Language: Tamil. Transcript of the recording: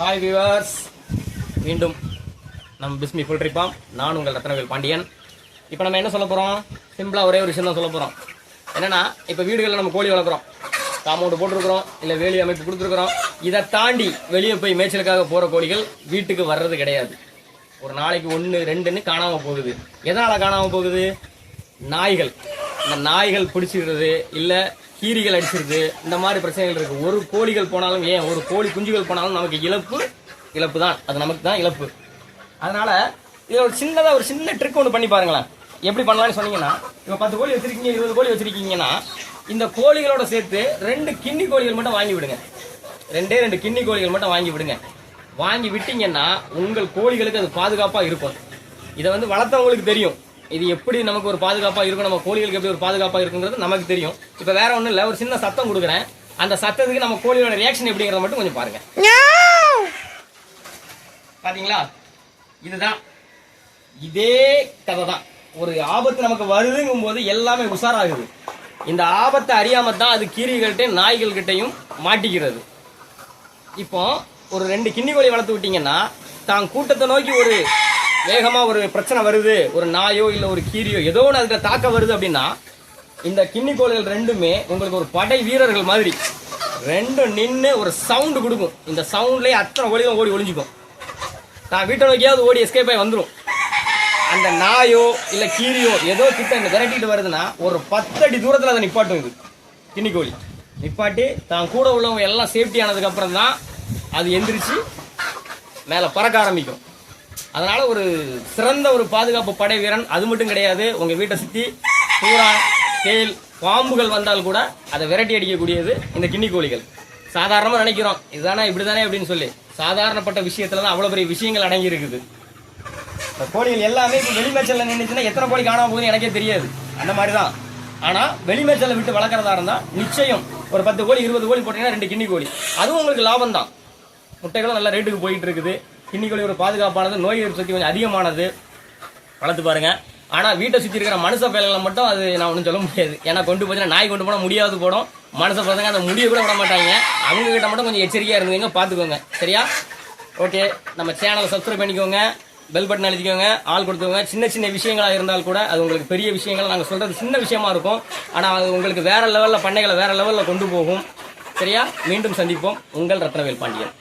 ஹாய் வியூவர்ஸ் மீண்டும் நம்ம பிஸ்மி ஃபுல் ட்ரிப்பாம் நான் உங்கள் ரத்னவேல் பாண்டியன். இப்போ நம்ம என்ன சொல்ல போகிறோம் சிம்பிளாக ஒரே ஒரு விஷயம் தான் சொல்ல போகிறோம் என்னன்னா இப்போ வீடுகளில் நம்ம கோழி வளர்க்குறோம். காம்பவுண்டு போட்டிருக்கிறோம் இல்லை வேலி அமைப்பு கொடுத்துருக்குறோம். இதை தாண்டி வெளியே போய் மேய்ச்சலுக்காக போகிற கோழிகள் வீட்டுக்கு வர்றது கிடையாது. ஒரு நாளைக்கு ஒன்று ரெண்டுன்னு காணாமல் போகுது. எதனால் காணாமல் போகுது? நாய்கள். இந்த நாய்கள் பிடிச்சிடுறது இல்லை கீரிகள் அடிச்சிருது இந்த மாதிரி பிரச்சனைகள் இருக்குது ஒரு கோழிகள் போனாலும் ஏன்? ஒரு கோழி குஞ்சுகள் போனாலும் நமக்கு இழப்பு இழப்பு தான் அது நமக்கு தான் இழப்பு. அதனால் இதில் ஒரு சின்னதாக ஒரு சின்ன ட்ரிக் ஒன்று பண்ணி பாருங்களேன். எப்படி பண்ணலான்னு சொன்னீங்கன்னா இப்போ பத்து கோழி வச்சிருக்கீங்க இருபது கோழி வச்சிருக்கீங்கன்னா இந்த கோழிகளோட சேர்த்து ரெண்டு கிண்ணி கோழிகள் மட்டும் வாங்கி விடுங்க. ரெண்டே ரெண்டு கிண்ணி கோழிகள் மட்டும் வாங்கி விடுங்க. வாங்கி விட்டீங்கன்னா உங்கள் கோழிகளுக்கு அது பாதுகாப்பாக இருக்கும். இதை வந்து வளர்த்தவங்களுக்கு தெரியும். இது எப்படி நமக்கு ஒரு பாதுகாப்பாக இருக்கும் நம்ம கோழிகளுக்கு எப்படி ஒரு பாதுகாப்பாக இருக்குங்கிறது நமக்கு தெரியும். இப்போ வேற ஒன்றும் இல்லை ஒரு சின்ன சத்தம் கொடுக்குறேன். அந்த சத்தத்துக்கு நம்ம கோழியோட ரியாக்ஷன் எப்படிங்கிறத மட்டும் கொஞ்சம் பாருங்க. பாத்தீங்களா? இதுதான். இதே கதை தான் ஒரு ஆபத்து நமக்கு வருதுங்கும் போது எல்லாமே உஷாராகுது. இந்த ஆபத்தை அறியாம தான் அது கீரிகள்கிட்டையும் நாய்கள்கிட்டையும் மாட்டிக்கிறது. இப்போ ஒரு ரெண்டு கிண்ணி கோழி வளர்த்து விட்டீங்கன்னா தான் கூட்டத்தை நோக்கி ஒரு வேகமா ஒரு பிரச்சனை வருது ஒரு நாயோ இல்ல ஒரு கீரியோ ஏதோ ஒன்று அதுக்கு தாக்க வருது அப்படின்னா இந்த கிண்ணி ரெண்டுமே உங்களுக்கு ஒரு படை வீரர்கள் மாதிரி ரெண்டும் நின்று ஒரு சவுண்டு கொடுக்கும். இந்த சவுண்ட்லயே அத்தனை ஒளியும் ஓடி ஒளிஞ்சுக்கும். நான் வீட்டை நோக்கியாவது ஓடி எஸ்கேப் ஆகி வந்துடும் அந்த நாயோ இல்ல கீரியோ ஏதோ கிட்ட இந்த விரட்டிட்டு வருதுன்னா ஒரு பத்தடி தூரத்துல அதை நிப்பாட்டும் இது. கிண்ணிக்கோழி நிப்பாட்டி தான் கூட உள்ளவங்க எல்லாம் சேஃப்டி ஆனதுக்கு அப்புறம் தான் அது எந்திரிச்சு மேலே பறக்க ஆரம்பிக்கும். அதனால ஒரு சிறந்த ஒரு பாதுகாப்பு படை வீரன் அது மட்டும் கிடையாது உங்க வீட்டை சுத்தி பூரா தேல் பாம்புகள் வந்தால் கூட அதை விரட்டி அடிக்கக்கூடியது இந்த கிண்ணி கோழிகள். சாதாரணமா நினைக்கிறோம் இதுதானே இப்படிதானே அப்படின்னு சொல்லி. சாதாரணப்பட்ட விஷயத்துல தான் அவ்வளவு பெரிய விஷயங்கள் அடங்கி இருக்குது. இந்த கோழிகள் எல்லாமே இப்போ வெளிமேச்சல்ல நின்றுச்சுன்னா எத்தனை கோழி காணாம போகுதுன்னு எனக்கே தெரியாது. அந்த மாதிரி தான். ஆனா வெளிமேச்சலை விட்டு வளர்க்குறதா இருந்தா நிச்சயம் ஒரு பத்து கோழி இருபது கோழி போட்டீங்கன்னா ரெண்டு கிண்ணி கோழி. அதுவும் உங்களுக்கு லாபம் தான் முட்டைகளும் நல்ல ரேட்டுக்கு போயிட்டு இருக்குது. கிண்ணி பாதுகாப்பானது நோய் எதிர்ப்பு சக்தி கொஞ்சம் அதிகமானது. வளர்த்து பாருங்க. ஆனால் வீட்டை சுற்றி இருக்கிற மனுஷ பயல்களை மட்டும் அது நான் ஒன்றும் சொல்ல முடியாது. ஏன்னா கொண்டு போச்சுன்னா நாய் கொண்டு போனால் முடியாது போடும். மனுஷ பசங்க அந்த முடிய கூட விட மாட்டாங்க. அவங்க கிட்ட மட்டும் கொஞ்சம் எச்சரிக்கையாக இருந்தீங்க பார்த்துக்கோங்க சரியா? ஓகே. நம்ம சேனலை சப்ஸ்கிரைப் பண்ணிக்கோங்க. பெல் பட்டன் அழுத்திக்கோங்க. ஆள் கொடுத்துக்கோங்க. சின்ன சின்ன விஷயங்களாக இருந்தால் கூட அது உங்களுக்கு பெரிய விஷயங்கள். நாங்கள் சொல்கிறது சின்ன விஷயமா இருக்கும். ஆனால் அது உங்களுக்கு வேறு லெவலில் பண்ணைகளை வேறு லெவலில் கொண்டு போகும். சரியா? மீண்டும் சந்திப்போம். உங்கள் ரத்னவேல் பாண்டியன்.